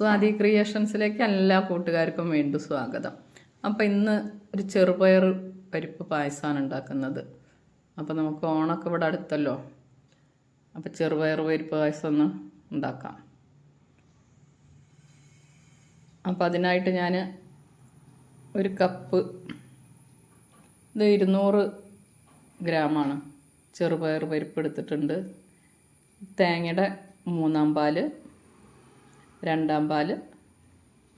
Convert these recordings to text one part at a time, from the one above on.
സ്വാതി ക്രിയേഷൻസിലേക്ക് എല്ലാ കൂട്ടുകാർക്കും വീണ്ടും സ്വാഗതം. അപ്പോൾ ഇന്ന് ഒരു ചെറുപയർ പരിപ്പ് പായസമാണ് ഉണ്ടാക്കുന്നത്. അപ്പോൾ നമുക്ക് ഓണമൊക്കെ ഇവിടെ അടുത്തല്ലോ. അപ്പോൾ ചെറുപയർ പരിപ്പ് പായസം ഒന്ന് ഉണ്ടാക്കാം. അപ്പോൾ അതിനായിട്ട് ഞാൻ ഒരു കപ്പ് ഇത് ഇരുന്നൂറ് ഗ്രാമാണ്. ചെറുപയർ പരിപ്പ് എടുത്തിട്ടുണ്ട്. തേങ്ങയുടെ മൂന്നാം പാൽ രണ്ടാം പാൽ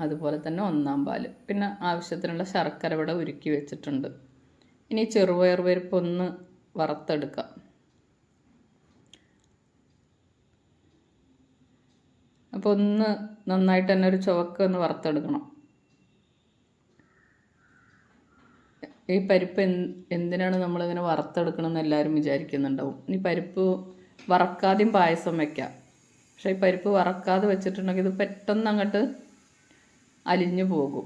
അതുപോലെ തന്നെ ഒന്നാം പാൽ പിന്നെ ആവശ്യത്തിനുള്ള ശർക്കര ഇവിടെ ഉരുക്കി വെച്ചിട്ടുണ്ട്. ഇനി ചെറുപയർ പരിപ്പ് ഒന്ന് വറുത്തെടുക്കാം. അപ്പോൾ ഒന്ന് നന്നായിട്ട് തന്നെ ഒരു ചുവക്ക് ഒന്ന് വറുത്തെടുക്കണം. ഈ പരിപ്പ് എന് എന്തിനാണ് നമ്മളിങ്ങനെ വറുത്തെടുക്കണമെന്ന് എല്ലാവരും വിചാരിക്കുന്നുണ്ടാവും. ഈ പരിപ്പ് വറക്കാതെയും പായസം വെക്കാം. പക്ഷേ ഈ പരിപ്പ് വറക്കാതെ വെച്ചിട്ടുണ്ടെങ്കിൽ ഇത് പെട്ടെന്ന് അങ്ങോട്ട് അലിഞ്ഞു പോകും.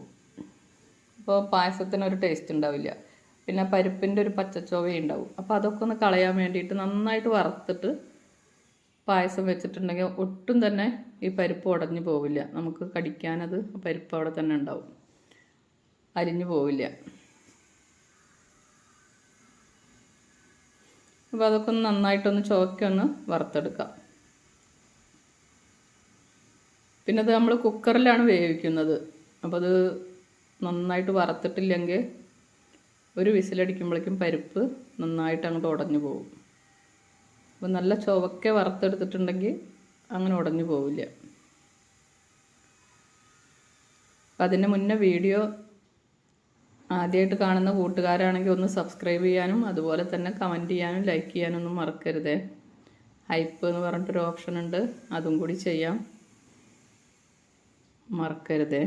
അപ്പോൾ പായസത്തിനൊരു ടേസ്റ്റ് ഉണ്ടാവില്ല. പിന്നെ പരിപ്പിന്റെ ഒരു പച്ചച്ചോവ ഉണ്ടാവും. അപ്പോൾ അതൊക്കെ ഒന്ന് കളയാൻ വേണ്ടിയിട്ട് നന്നായിട്ട് വറുത്തിട്ട് പായസം വെച്ചിട്ടുണ്ടെങ്കിൽ ഒട്ടും തന്നെ ഈ പരിപ്പ് ഉടഞ്ഞു പോവില്ല. നമുക്ക് കടിക്കാനത് പരിപ്പ് അവിടെ തന്നെ ഉണ്ടാവും. അരിഞ്ഞു പോവില്ല. അപ്പോൾ അതൊക്കെ ഒന്ന് നന്നായിട്ടൊന്ന് ചുവക്കൊന്ന് വറുത്തെടുക്കാം. പിന്നെ അത് നമ്മൾ കുക്കറിലാണ് വേവിക്കുന്നത്. അപ്പോൾ അത് നന്നായിട്ട് വറുത്തിട്ടില്ലെങ്കിൽ ഒരു വിസിലടിക്കുമ്പോഴേക്കും പരിപ്പ് നന്നായിട്ട് അങ്ങോട്ട് ഉടഞ്ഞു പോകും. അപ്പോൾ നല്ല ചുവക്കെ വറുത്തെടുത്തിട്ടുണ്ടെങ്കിൽ അങ്ങനെ ഉടഞ്ഞു പോവില്ല. അപ്പം അതിന് മുന്നേ വീഡിയോ ആദ്യമായിട്ട് കാണുന്ന കൂട്ടുകാരാണെങ്കിൽ ഒന്ന് സബ്സ്ക്രൈബ് ചെയ്യാനും അതുപോലെ തന്നെ കമന്റ് ചെയ്യാനും ലൈക്ക് ചെയ്യാനും ഒന്നും മറക്കരുതേ. ഹൈപ്പ് എന്ന് പറഞ്ഞിട്ടൊരു ഓപ്ഷൻ ഉണ്ട് അതും കൂടി ചെയ്യാം. മറക്കരുതേ.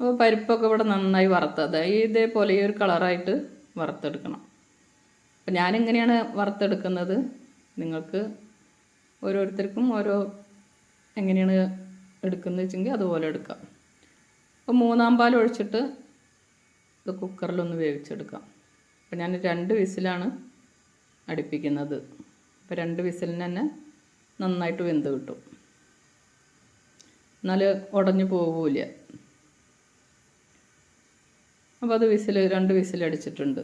അപ്പോൾ പരിപ്പൊക്കെ ഇവിടെ നന്നായി വറുത്തത്. ഇതേപോലെ ഈ ഒരു കളറായിട്ട് വറുത്തെടുക്കണം. അപ്പം ഞാനിങ്ങനെയാണ് വറുത്തെടുക്കുന്നത്? നിങ്ങൾക്ക് ഓരോരുത്തർക്കും ഓരോ എങ്ങനെയാണ് എടുക്കുന്നത് വെച്ചെങ്കിൽ അതുപോലെ എടുക്കാം. അപ്പോൾ മൂന്നാം പാൽ ഒഴിച്ചിട്ട് ഇത് കുക്കറിലൊന്ന് വേവിച്ചെടുക്കാം. അപ്പം ഞാൻ രണ്ട് വിസിലാണ് അടുപ്പിക്കുന്നത്. അപ്പോൾ രണ്ട് വിസിലിന് തന്നെ നന്നായിട്ട് വെന്ത് കിട്ടും. എന്നാൽ ഉടഞ്ഞു പോവില്ല. അപ്പോൾ അത് വിസിൽ രണ്ട് വിസിലടിച്ചിട്ടുണ്ട്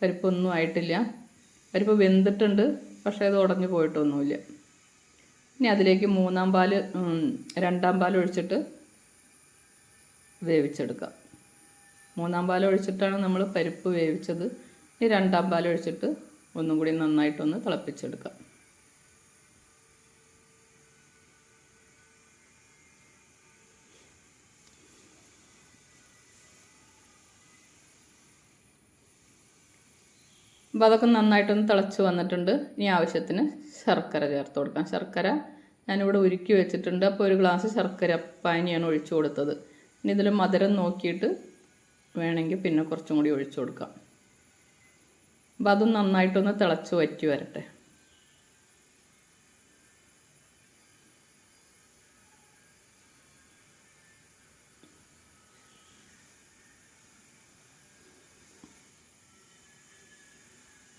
പരിപ്പൊന്നും ആയിട്ടില്ല. പരിപ്പ് വെന്തിട്ടുണ്ട് പക്ഷേ അത് ഉടഞ്ഞു പോയിട്ടൊന്നുമില്ല. ഇനി അതിലേക്ക് മൂന്നാം പാൽ രണ്ടാം പാൽ ഒഴിച്ചിട്ട് വേവിച്ചെടുക്കാം. മൂന്നാം പാൽ ഒഴിച്ചിട്ടാണ് നമ്മൾ പരിപ്പ് വേവിച്ചത്. ഈ രണ്ടാം പാൽ ഒഴിച്ചിട്ട് ഒന്നും കൂടി നന്നായിട്ടൊന്ന് തിളപ്പിച്ചെടുക്കാം. അപ്പോൾ അതൊക്കെ നന്നായിട്ടൊന്ന് തിളച്ച് വന്നിട്ടുണ്ട്. ഇനി ആവശ്യത്തിന് ശർക്കര ചേർത്ത് കൊടുക്കാം. ശർക്കര ഞാനിവിടെ ഉരുക്കി വെച്ചിട്ടുണ്ട്. അപ്പോൾ ഒരു ഗ്ലാസ് ശർക്കര പാനിയാണ് ഒഴിച്ചു കൊടുത്തത്. ഇനി ഇതിൽ മധുരം നോക്കിയിട്ട് വേണമെങ്കിൽ പിന്നെ കുറച്ചും കൂടി ഒഴിച്ചു കൊടുക്കാം. അപ്പോൾ അതും നന്നായിട്ടൊന്ന് തിളച്ച് വറ്റി വരട്ടെ.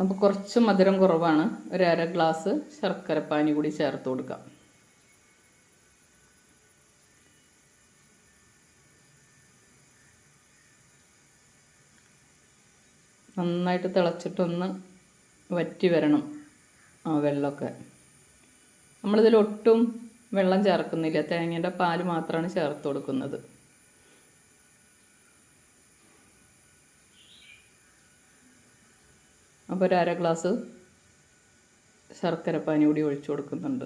അപ്പോൾ കുറച്ച് മധുരം കുറവാണ്. ഒരു അര ഗ്ലാസ് ശർക്കരപ്പാനി കൂടി ചേർത്ത് കൊടുക്കാം. നന്നായിട്ട് തിളച്ചിട്ടൊന്ന് വറ്റി വരണം ആ വെള്ളമൊക്കെ. നമ്മളിതിൽ ഒട്ടും വെള്ളം ചേർക്കുന്നില്ല. തേങ്ങേന്റെ പാൽ മാത്രമാണ് ചേർത്ത് കൊടുക്കുന്നത്. അപ്പോൾ ഒരു അര ഗ്ലാസ് ശർക്കര പാനി കൂടി ഒഴിച്ചു കൊടുക്കുന്നുണ്ട്.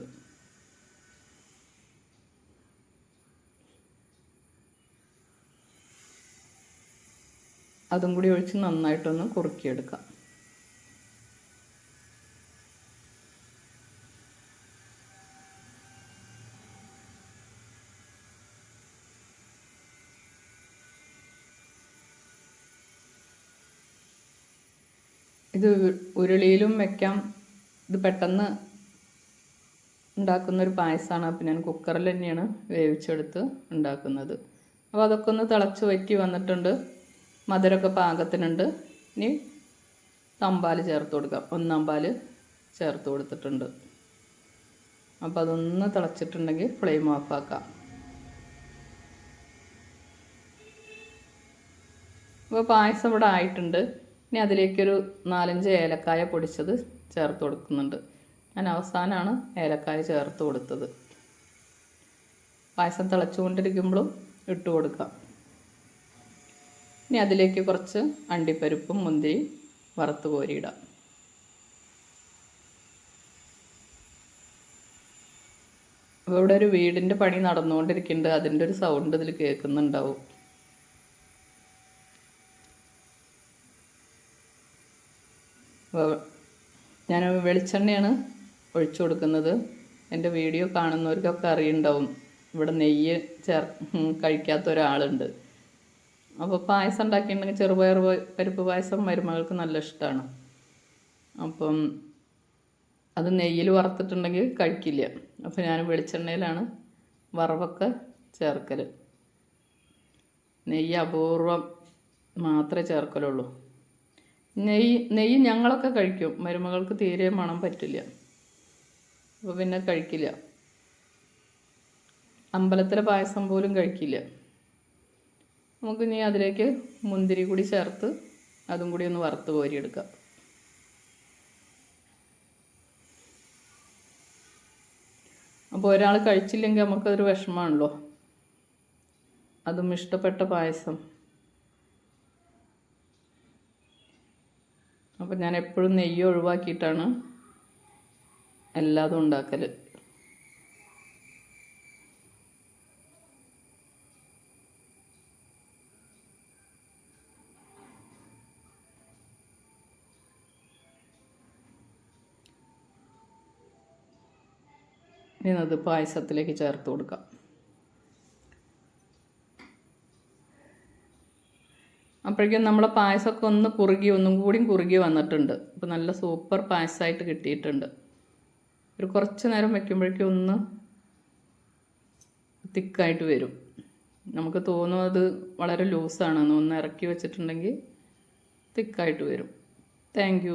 അതും കൂടി ഒഴിച്ച് നന്നായിട്ടൊന്ന് കുറുക്കിയെടുക്കാം. ഇത് ഉരുളിയിലും വെക്കാം. ഇത് പെട്ടെന്ന് ഉണ്ടാക്കുന്ന ഒരു പായസമാണ് അപ്പം ഞാൻ കുക്കറിൽ തന്നെയാണ് വേവിച്ചെടുത്ത് ഉണ്ടാക്കുന്നത്. അപ്പോൾ അതൊക്കെ ഒന്ന് തിളച്ച് വറ്റി വന്നിട്ടുണ്ട്. മധുരമൊക്കെ പാകത്തിനുണ്ട്. ഇനി തമ്പാൽ ചേർത്ത് കൊടുക്കാം. ഒന്നാം പാൽ ചേർത്ത് കൊടുത്തിട്ടുണ്ട്. അപ്പോൾ അതൊന്ന് തിളച്ചിട്ടുണ്ടെങ്കിൽ ഫ്ലെയിം ഓഫ് ആക്കാം. അപ്പോൾ പായസം ഇവിടെ ആയിട്ടുണ്ട്. ഇനി അതിലേക്കൊരു നാലഞ്ച് ഏലക്കായ പൊടിച്ചത് ചേർത്ത് കൊടുക്കുന്നുണ്ട്. ഞാൻ അവസാനമാണ് ഏലക്കായ ചേർത്ത് കൊടുത്തത്. പായസം തിളച്ചുകൊണ്ടിരിക്കുമ്പോഴും ഇട്ട് കൊടുക്കാം. ഇനി അതിലേക്ക് കുറച്ച് അണ്ടിപ്പരിപ്പും മുന്തിരി വറുത്ത് കോരിയിടാം. ഇവിടെ ഒരു വീടിന്റെ പണി നടന്നുകൊണ്ടിരിക്കുന്നുണ്ട്. അതിന്റെ ഒരു സൗണ്ട് ഇതിൽ കേൾക്കുന്നുണ്ടാവും. ഞാൻ വെളിച്ചെണ്ണയാണ് ഒഴിച്ചു കൊടുക്കുന്നത്. എന്റെ വീഡിയോ കാണുന്നവർക്കൊക്കെ അറിയുണ്ടാവും. ഇവിടെ നെയ്യ് ചേർ കഴിക്കാത്ത ഒരാളുണ്ട്. അപ്പോൾ പായസം ഉണ്ടാക്കിയിട്ടുണ്ടെങ്കിൽ ചെറുപയർ പരിപ്പ് പായസം മരുമകൾക്ക് നല്ല ഇഷ്ടമാണ്. അപ്പം അത് നെയ്യിൽ വറുത്തിട്ടുണ്ടെങ്കിൽ കഴിക്കില്ല. അപ്പോൾ ഞാൻ വെളിച്ചെണ്ണയിലാണ് വറവൊക്കെ ചേർക്കൽ നെയ്യ് അപൂർവം മാത്രമേ ചേർക്കലുള്ളൂ. നെയ്യ് നെയ്യ് ഞങ്ങളൊക്കെ കഴിക്കും. മരുമകൾക്ക് തീരെ മണം പറ്റില്ല. അപ്പോൾ പിന്നെ കഴിക്കില്ല. അമ്പലത്തിലെ പായസം പോലും കഴിക്കില്ല. നമുക്ക് ഇനി അതിലേക്ക് മുന്തിരി കൂടി ചേർത്ത് അതും കൂടി ഒന്ന് വറുത്ത് കോരിയെടുക്കാം. അപ്പോൾ ഒരാൾ കഴിച്ചില്ലെങ്കിൽ നമുക്കതൊരു വിഷമമാണല്ലോ. അതും ഇഷ്ടപ്പെട്ട പായസം. അപ്പം ഞാൻ എപ്പോഴും നെയ്യ് ഒഴിവാക്കിയിട്ടാണ് എല്ലാതും ഉണ്ടാക്കൽ ഇനി അത് പായസത്തിലേക്ക് ചേർത്ത് കൊടുക്കാം. അപ്പോഴേക്കും നമ്മളെ പായസമൊക്കെ ഒന്ന് കുറുകി ഒന്നും കൂടി കുറുകി വന്നിട്ടുണ്ട്. അപ്പോൾ നല്ല സൂപ്പർ പായസമായിട്ട് കിട്ടിയിട്ടുണ്ട്. ഒരു കുറച്ച് നേരം വയ്ക്കുമ്പോഴേക്കും ഒന്ന് തിക്കായിട്ട് വരും. നമുക്ക് തോന്നും അത് വളരെ ലൂസാണെന്ന് ഒന്ന് ഇറക്കി വെച്ചിട്ടുണ്ടെങ്കിൽ തിക്കായിട്ട് വരും. താങ്ക്